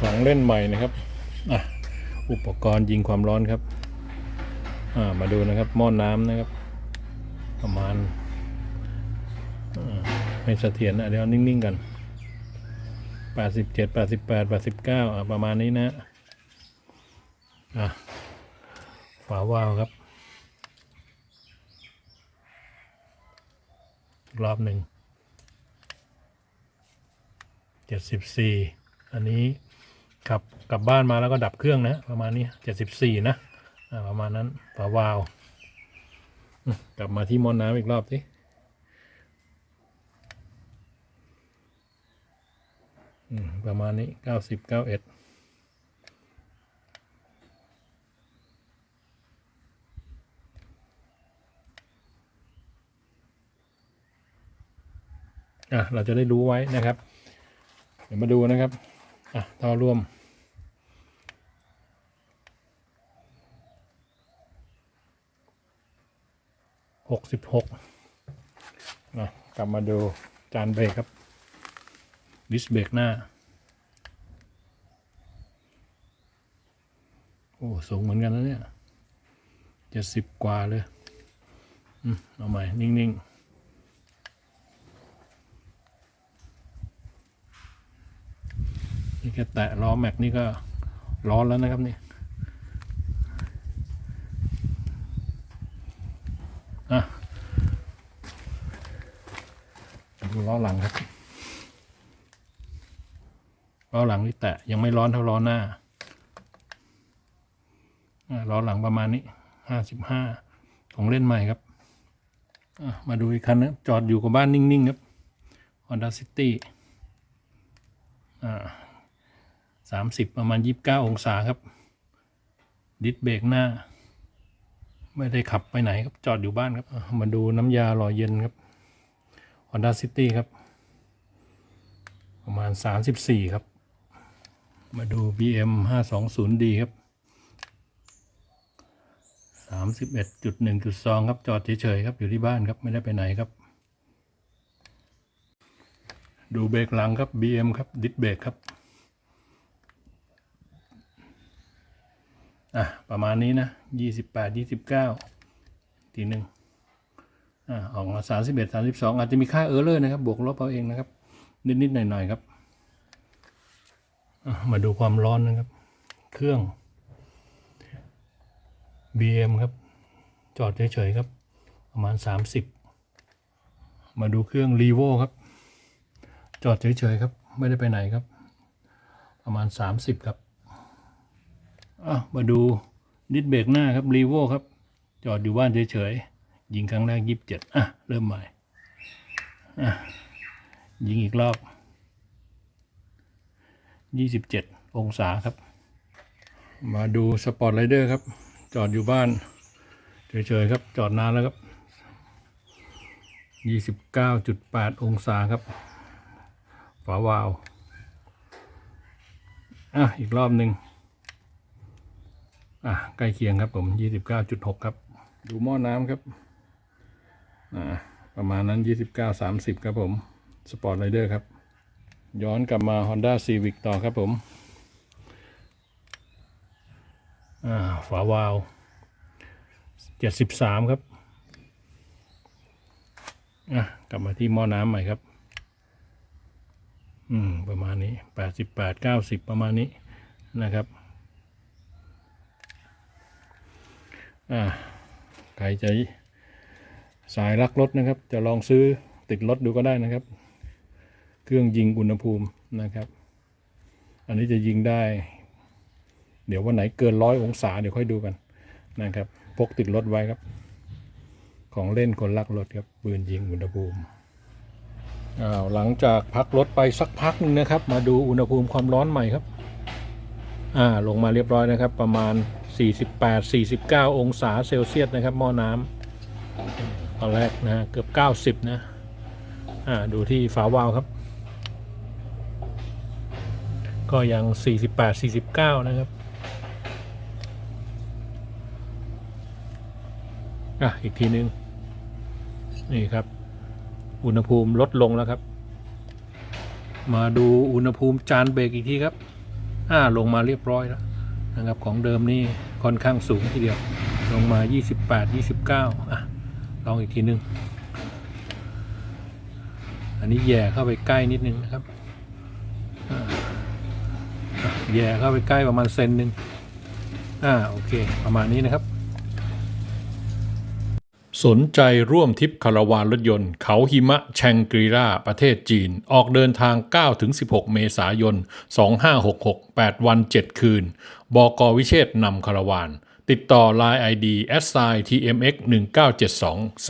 ของเล่นใหม่นะครับอะอุปกรณ์ยิงความร้อนครับอ่ามาดูนะครับหม้อนน้ำนะครับ ประมาณไม่เสถียรนะเดี๋ยวนิ่งๆกันแปดสิบเจ็ดแปดสิบแปดแปดสิบเก้าอะประมาณนี้นะอะฝาวาล์วครับรอบหนึ่งเจ็ดสิบสี่อันนี้ ขับกลับบ้านมาแล้วก็ดับเครื่องนะ ประมาณนี้เจ็ดสิบสี่นะประมาณนั้นฝาวาล์วกลับมาที่มอนน้ำอีกรอบสิประมาณนี้เก้าสิบเก้าเอ็ดอะเราจะได้รู้ไว้นะครับ เดี๋ยวมาดูนะครับ อะท่อรวม หกสิบหกอะกลับมาดูจานเบรกครับ ดิสเบรกหน้า โอ้ สูงเหมือนกันนะเนี่ยเจ็ดสิบกว่าเลย อืม เอาใหม่ นิ่ง ๆ นี่แค่แตะล้อแม็กนี่ก็ร้อนแล้วนะครับนี่อะดูล้อหลังครับล้อหลังนี่แตะยังไม่ร้อนเท่าล้อหน้าล้อหลังประมาณนี้ห้าสิบห้าของเล่นใหม่ครับมาดูอีกคันนะจอดอยู่กับบ้านนิ่ง ๆ ครับ Honda City อ่า สามสิบประมาณยี่สิบเก้าองศาครับ ดิสเบรกหน้า ไม่ได้ขับไปไหนครับ จอดอยู่บ้านครับ มาดูน้ำยาหล่อเย็นครับ Honda City ครับ ประมาณ 34 ครับ มาดู BM 520D ครับ 31.1.2 ครับ จอดเฉยๆครับ อยู่ที่บ้านครับ ไม่ได้ไปไหนครับ ดูเบรกหลังครับ BM ครับ ดิสเบรกครับ อะประมาณนี้นะ28 29ทีหนึ่งอะออกมา31 32อาจจะมีค่าเออร์เลอร์นะครับบวกลบเอาเองนะครับ นิดๆหน่อยๆครับมาดูความร้อนนะครับ เครื่อง BM ครับ จอดเฉยๆครับ ประมาณ 30 มาดูเครื่อง r ีโวครับ จอดเฉยๆครับ ไม่ได้ไปไหนครับ ประมาณ 30 ครับ อะมาดูดิสเบรกหน้าครับ r ีโวครับ จอดอยู่บ้านเฉยๆ ยิงครั้งแรก27อะ เริ่มใหม่อะยิงอีกรอบ27องศาครับ มาดูสปอร์ตไรเดอร์ครับ จอดอยู่บ้านเฉยๆครับ จอดนานแล้วครับ29.8องศาครับ ฝาวาล์วอะ อีกรอบหนึ่ง อะใกล้เคียงครับผม29.6ครับ ดูหม้อน้ำครับอ่าประมาณนั้น29 30ครับผมสปอร์ตไรเดอร์ครับ ย้อนกลับมา Honda Civic ต่อครับผมอ่าฝาวาล์ว73ครับอะกลับมาที่หม้อน้ำใหม่ครับ อืม ประมาณนี้88 90ประมาณนี้นะครับ อ่าใครจะสายรักรถนะครับ จะลองซื้อติดรถดูก็ได้นะครับ เครื่องยิงอุณหภูมินะครับ อันนี้จะยิงได้ เดี๋ยววันไหนเกินร้อยองศาเดี๋ยวค่อยดูกันนะครับ พกติดรถไว้ครับ ของเล่นคนรักรถครับปืนยิงอุณหภูมิอ้าวหลังจากพักรถไปสักพักหนึงนะครับ มาดูอุณหภูมิความร้อนใหม่ครับ อ่าลงมาเรียบร้อยนะครับ ประมาณ 48-49 องศาเซลเซียสนะครับหม้อน้ำตอนแรกนะเกือบ 90 นะอ่าดูที่ฝาวาล์วครับ ก็ยัง 48 49 นะครับอะ อีกทีนึง นี่ครับ อุณหภูมิลดลงแล้วครับ มาดูอุณหภูมิจานเบรกอีกทีครับ อ่า ลงมาเรียบร้อยแล้วนะครับ ของเดิมนี่ ค่อนข้างสูงทีเดียว ลงมา 28 29อะลองอีกทีนึง อันนี้แย่เข้าไปใกล้นิดนึงนะครับแย่เข้าไปใกล้ประมาณเซนหนึ่งอ่าโอเค ประมาณนี้นะครับ สนใจร่วมทริปคาราวานรถยนต์ เขาหิมะแชงกรีราประเทศจีน ออกเดินทาง 9-16 เมษายน 2566 8 วัน 7 คืน บอกวิเชษนำคาราวาน ติดต่อ Line ID s i tmx 1972 z